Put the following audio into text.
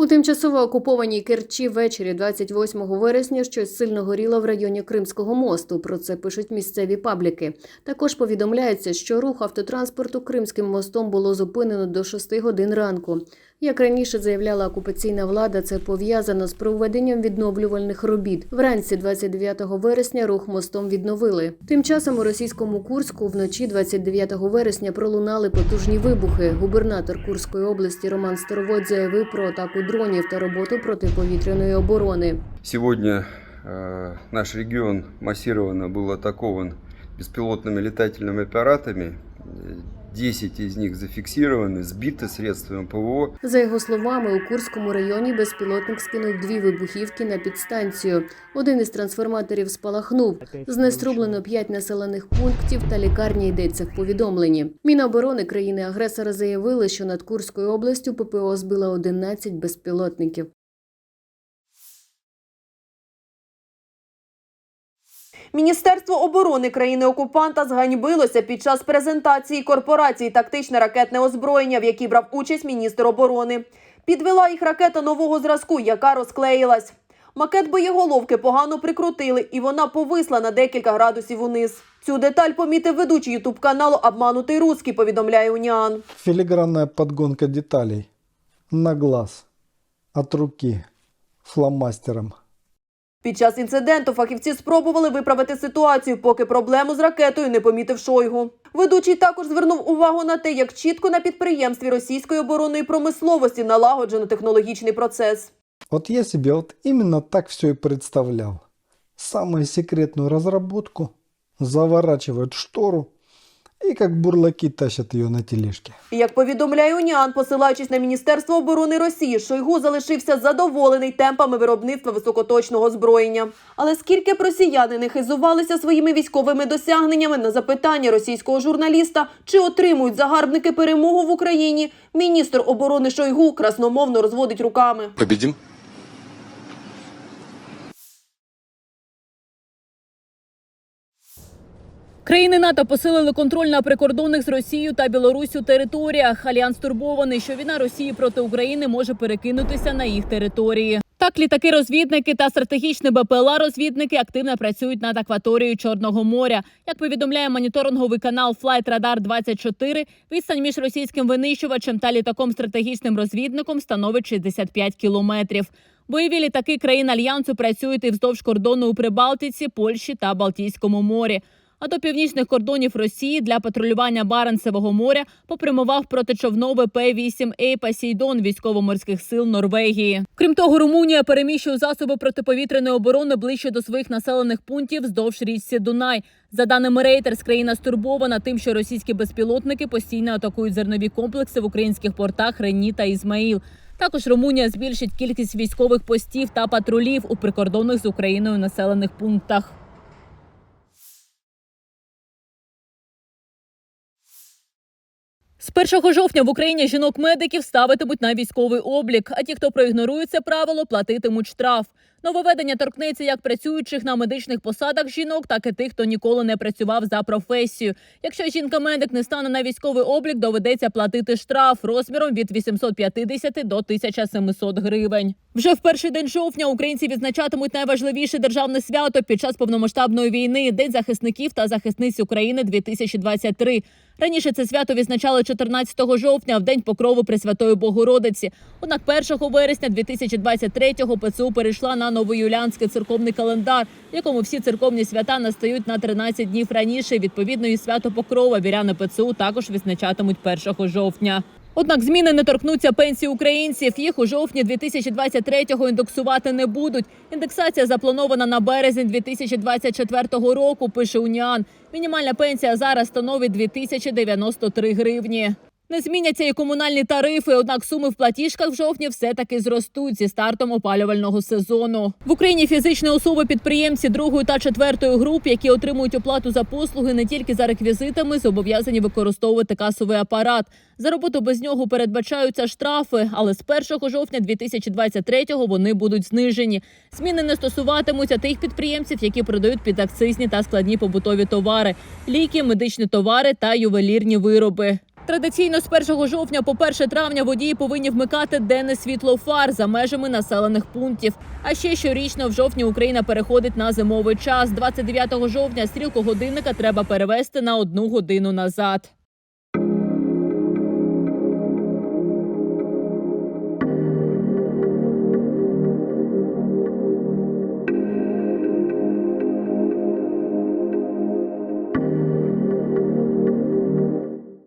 У тимчасово окупованій Керчі ввечері 28 вересня щось сильно горіло в районі Кримського мосту. Про це пишуть місцеві пабліки. Також повідомляється, що рух автотранспорту Кримським мостом було зупинено до 6 годин ранку. Як раніше заявляла окупаційна влада, це пов'язано з проведенням відновлювальних робіт. Вранці 29 вересня рух мостом відновили. Тим часом у російському Курську вночі 29 вересня пролунали потужні вибухи. Губернатор Курської області Роман Старовойт заявив про атаку дронів та роботу протиповітряної оборони. Сегодня э, наш регион массированно был атакован беспилотными летательными аппаратами. Э, 10 из них зафиксированы, сбиты средствами ПВО. За його словами, у Курському районі безпілотник скинув дві вибухівки на підстанцію. Один із трансформаторів спалахнув. Знеструблено п'ять населених пунктів та лікарні йдеться в повідомленні. Міноборони країни-агресора заявили, що над Курською областю ППО збила 11 безпілотників. Міністерство оборони країни-окупанта зганьбилося під час презентації корпорації тактичне ракетне озброєння, в якій брав участь міністр оборони. Підвела їх ракета нового зразку, яка розклеїлась. Макет боєголовки погано прикрутили, і вона повисла на декілька градусів униз. Цю деталь помітив ведучий ютуб каналу Обманутий Руський, повідомляє Уніан. Филигранная подгонка деталей на глаз, от руки, фломастером. Під час інциденту фахівці спробували виправити ситуацію, поки проблему з ракетою не помітив Шойгу. Ведучий також звернув увагу на те, як чітко на підприємстві російської оборонної промисловості налагоджено технологічний процес. Вот я себе вот именно так все и представлял. Самую секретную разработку, заворачивают штору и как бурлаки тащат ее на тележке. І як повідомляє Уніан, посилаючись на Міністерство оборони Росії, Шойгу залишився задоволений темпами виробництва високоточного озброєння. Але скільки б росіяни не хизувалися своїми військовими досягненнями на запитання російського журналіста, чи отримують загарбники перемогу в Україні, міністр оборони Шойгу красномовно розводить руками. Победим. Країни НАТО посилили контроль на прикордонних з Росією та Білоруссю територіях. Альянс турбований, що війна Росії проти України може перекинутися на їх території. Так, літаки-розвідники та стратегічні БПЛА-розвідники активно працюють над акваторією Чорного моря. Як повідомляє моніторинговий канал Flight Radar 24, відстань між російським винищувачем та літаком стратегічним розвідником становить 65 кілометрів. Бойові літаки країн альянсу працюють і вздовж кордону у Прибалтиці, Польщі та Балтійському морі. А до північних кордонів Росії для патрулювання Баренцевого моря попрямував протичовнове П-8А «Посейдон» військово-морських сил Норвегії. Крім того, Румунія переміщує засоби протиповітряної оборони ближче до своїх населених пунктів вздовж річці Дунай. За даними Reuters, країна стурбована тим, що російські безпілотники постійно атакують зернові комплекси в українських портах Рені та Ізмаїл. Також Румунія збільшить кількість військових постів та патрулів у прикордонних з Україною населених пунктах. З 1 жовтня в Україні жінок-медиків ставитимуть на військовий облік, а ті, хто проігнорує це правило, платитимуть штраф. Нововведення торкнеться як працюючих на медичних посадах жінок, так і тих, хто ніколи не працював за професію. Якщо жінка-медик не стане на військовий облік, доведеться платити штраф розміром від 850 до 1700 гривень. Вже в перший день жовтня українці відзначатимуть найважливіше державне свято під час повномасштабної війни День захисників та захисниць України 2023. Раніше це свято відзначали 14 жовтня, в день покрову Пресвятої Богородиці. Однак 1 вересня 2023-го ПЦУ перейшла на новоюліанський церковний календар, в якому всі церковні свята настають на 13 днів раніше. Відповідно, і свято Покрова віряни ПЦУ також відзначатимуть 1 жовтня. Однак зміни не торкнуться пенсій українців. Їх у жовтні 2023-го індексувати не будуть. Індексація запланована на березень 2024 року. Пише Уніан. Мінімальна пенсія зараз становить 2093 гривні. Не зміняться і комунальні тарифи, однак суми в платіжках в жовтні все-таки зростуть зі стартом опалювального сезону. В Україні фізичні особи підприємці другої та четвертої груп, які отримують оплату за послуги не тільки за реквізитами, зобов'язані використовувати касовий апарат. За роботу без нього передбачаються штрафи, але з 1 жовтня 2023-го вони будуть знижені. Зміни не стосуватимуться тих підприємців, які продають підакцизні та складні побутові товари, ліки, медичні товари та ювелірні вироби. Традиційно з 1 жовтня по 1 травня водії повинні вмикати денне світло фар за межами населених пунктів. А ще щорічно в жовтні Україна переходить на зимовий час. 29 жовтня стрілку годинника треба перевести на одну годину назад.